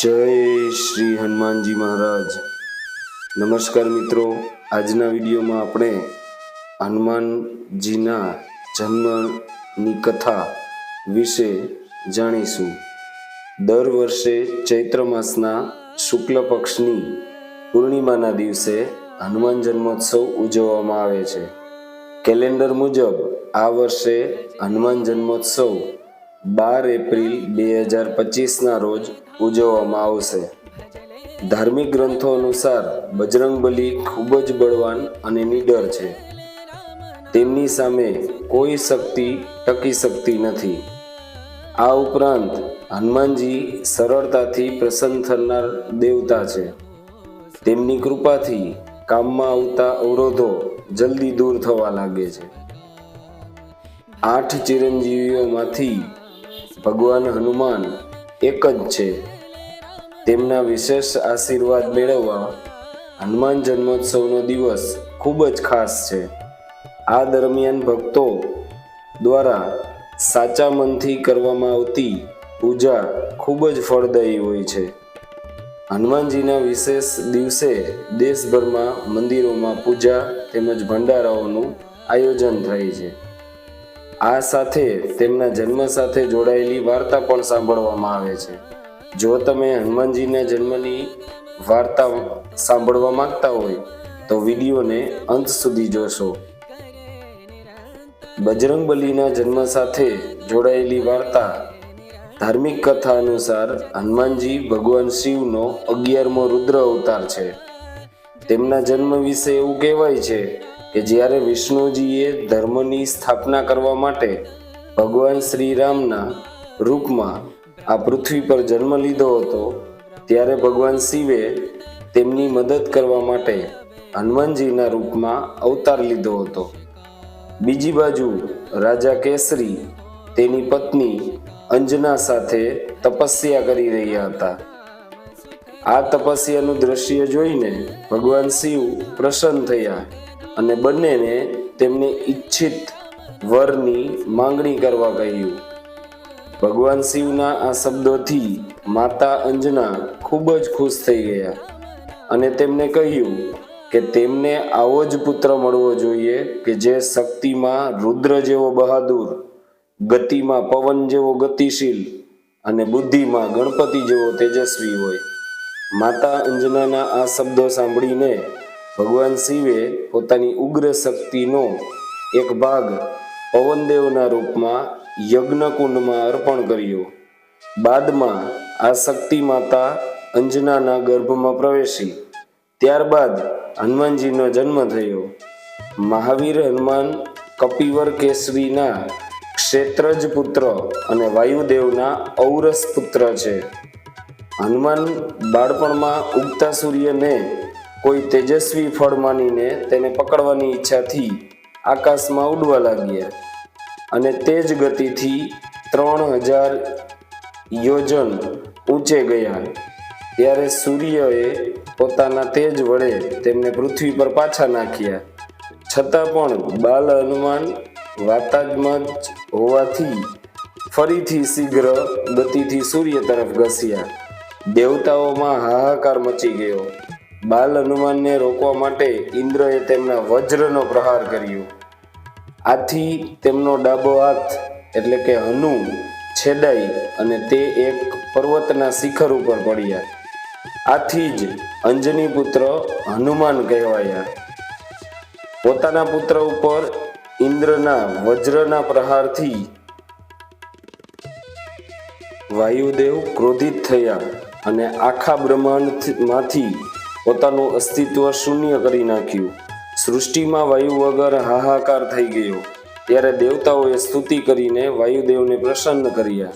જય શ્રી હનુમાનજી મહારાજ. નમસ્કાર મિત્રો, આજના વિડીયોમાં આપણે હનુમાનજીના જન્મની કથા વિશે જાણીશું. દર વર્ષે ચૈત્ર માસના શુક્લ પક્ષની પૂર્ણિમાના દિવસે હનુમાન જન્મોત્સવ ઉજવવામાં આવે છે. કેલેન્ડર મુજબ આ વર્ષે હનુમાન જન્મોત્સવ બાર એપ્રિલ બે હજાર પચીસના રોજ ઉજવવામાં આવશે. ધાર્મિક ગ્રંથો અનુસાર બજરંગબલી ખૂબ જ બળવાન અને નીડર છે. તેમની સામે કોઈ શક્તિ ટકી શકતી નથી. આ ઉપરાંત હનુમાનજી સરળતાથી પ્રસન્ન થનાર દેવતા છે. તેમની કૃપાથી કામમાં આવતા અવરોધો જલ્દી દૂર થવા લાગે છે. આઠ ચિરંજીવીઓમાંથી ભગવાન હનુમાન એક જ છે. તેમના વિશેષ આશીર્વાદ મેળવવા હનુમાન જન્મોત્સવનો દિવસ ખૂબ જ ખાસ છે. આ દરમિયાન ભક્તો દ્વારા સાચા મનથી કરવામાં આવતી પૂજા ખૂબ જ ફળદાયી હોય છે. હનુમાનજીના વિશેષ દિવસે દેશભરમાં મંદિરોમાં પૂજા તેમજ ભંડારાઓનું આયોજન થાય છે. આ સાથે તેમના જન્મ સાથે જોડાયેલી વાર્તા પણ સાંભળવામાં આવે છે. જો તમે હનુમાનજીના જન્મની વાર્તા સાંભળવા માંગતા હોય, તો વિડીયોને અંત સુધી જોશો. બજરંગબલીના જન્મ સાથે જોડાયેલી વાર્તા ધાર્મિક કથા અનુસાર હનુમાનજી ભગવાન શિવનો અગિયારમો રુદ્ર અવતાર છે. તેમના જન્મ વિશે એવું કહેવાય છે કે જ્યારે વિષ્ણુજીએ ધર્મની સ્થાપના કરવા માટે ભગવાન શ્રી રામના રૂપમાં આ પૃથ્વી પર જન્મ લીધો હતો, ત્યારે ભગવાન શિવે તેમની મદદ કરવા માટે હનુમાનજીના રૂપમાં અવતાર લીધો હતો. બીજી બાજુ રાજા કેસરી તેની પત્ની અંજના સાથે તપસ્યા કરી રહ્યા હતા. આ તપસ્યાનું દ્રશ્ય જોઈને ભગવાન શિવ પ્રસન્ન થયા. અને બંનેને તેમને ઈચ્છિત વરની માંગણી કરવા કહ્યું. ભગવાન શિવના આ શબ્દોથી માતા અંજના ખૂબ જ ખુશ થઈ ગયા અને તેમને કહ્યું કે તેમને આવો જ પુત્ર મળવો જોઈએ કે જે શક્તિમાં રુદ્ર જેવો બહાદુર, ગતિમાં પવન જેવો ગતિશીલ અને બુદ્ધિમાં ગણપતિ જેવો તેજસ્વી હોય. માતા અંજનાના આ શબ્દો સાંભળીને ભગવાન શિવે પોતાની ઉગ્ર શક્તિનો એક ભાગ પવનદેવના રૂપમાં યજ્ઞકુંડમાં અર્પણ કર્યો. બાદમાં આ શક્તિ માતા અંજનાના ગર્ભમાં પ્રવેશી. ત્યારબાદ હનુમાનજીનો જન્મ થયો. મહાવીર હનુમાન કપિવર કેસરીના ક્ષેત્રજ પુત્ર અને વાયુદેવના ઔરસ પુત્ર છે. હનુમાન બાળપણમાં ઉગતા સૂર્યને કોઈ તેજસ્વી ફળ માનીને તેને પકડવાની ઈચ્છાથી આકાશમાં ઉડવા લાગ્યા. અને તે જ ગતિથી ત્રણ હજાર યોજન ઊંચે ગયા. ત્યારે સૂર્યએ પોતાના તેજ વડે તેમને પૃથ્વી પર પાછા નાખ્યા. છતાં પણ બાલ હનુમાન વાતાજમાં જ હોવાથી ફરીથી શીઘ્ર ગતિથી સૂર્ય તરફ ઘસ્યા. દેવતાઓમાં હાહાકાર મચી ગયો. બાલ હનુમાનને રોકવા માટે ઇન્દ્રએ તેમના વજ્રનો પ્રહાર કર્યો. આથી તેમનો ડાબો હાથ, એટલે કે હનુ છેદાઈ અને તે એક પર્વતના શિખર ઉપર પડ્યા. આથી જ અંજની પુત્ર હનુમાન કહેવાયા. પોતાના પુત્ર ઉપર ઇન્દ્રના વજ્રના પ્રહારથી વાયુદેવ ક્રોધિત થયા અને આખા બ્રહ્માંડમાંથી પોતાનું અસ્તિત્વ શૂન્ય કરી નાખ્યું. સૃષ્ટિમાં વાયુ વગર હાહાકાર થઈ ગયો. ત્યારે દેવતાઓએ સ્તુતિ કરીને વાયુદેવને પ્રસન્ન કર્યા.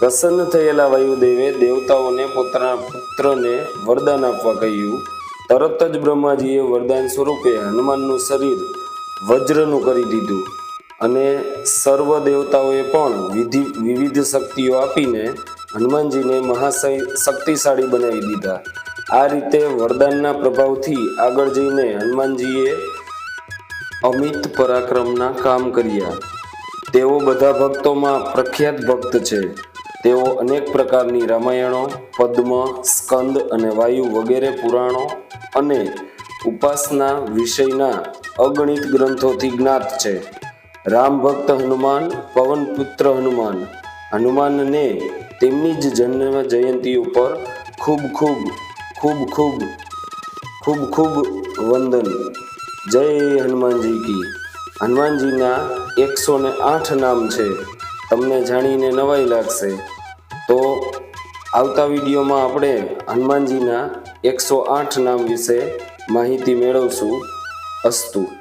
પ્રસન્ન થયેલા વાયુદેવે દેવતાઓને પોતાના પુત્રને વરદાન આપવા કહ્યું. તરત જ બ્રહ્માજીએ વરદાન સ્વરૂપે હનુમાનનું શરીર વજ્રનું કરી દીધું. અને સર્વ દેવતાઓએ પણ વિધિ, વિવિધ શક્તિઓ આપીને હનુમાનજીને મહાશય શક્તિશાળી બનાવી દીધા. આ રીતે વરદાનના પ્રભાવથી આગળ જઈને હનુમાનજીએ અમિત પરાક્રમના કામ કર્યા. તેઓ બધા ભક્તોમાં પ્રખ્યાત ભક્ત છે. તેઓ અનેક પ્રકારની રામાયણો, પદ્મ, સ્કંદ અને વાયુ વગેરે પુરાણો અને ઉપાસના વિષયના અગણિત ગ્રંથોથી જ્ઞાત છે. રામ ભક્ત હનુમાન પવનપુત્ર હનુમાન. હનુમાનને તેમની જ જન્મ જયંતિ ઉપર ખૂબ ખૂબ ખૂબ ખૂબ ખૂબ ખૂબ વંદન. જય હનુમાનજી કી. હનુમાનજીના એકસો ને આઠ નામ છે. તમને જાણીને નવાઈ લાગશે. તો આવતા વિડીયોમાં આપણે હનુમાનજીના એકસો આઠ નામ વિશે માહિતી મેળવશું અસ્તુ.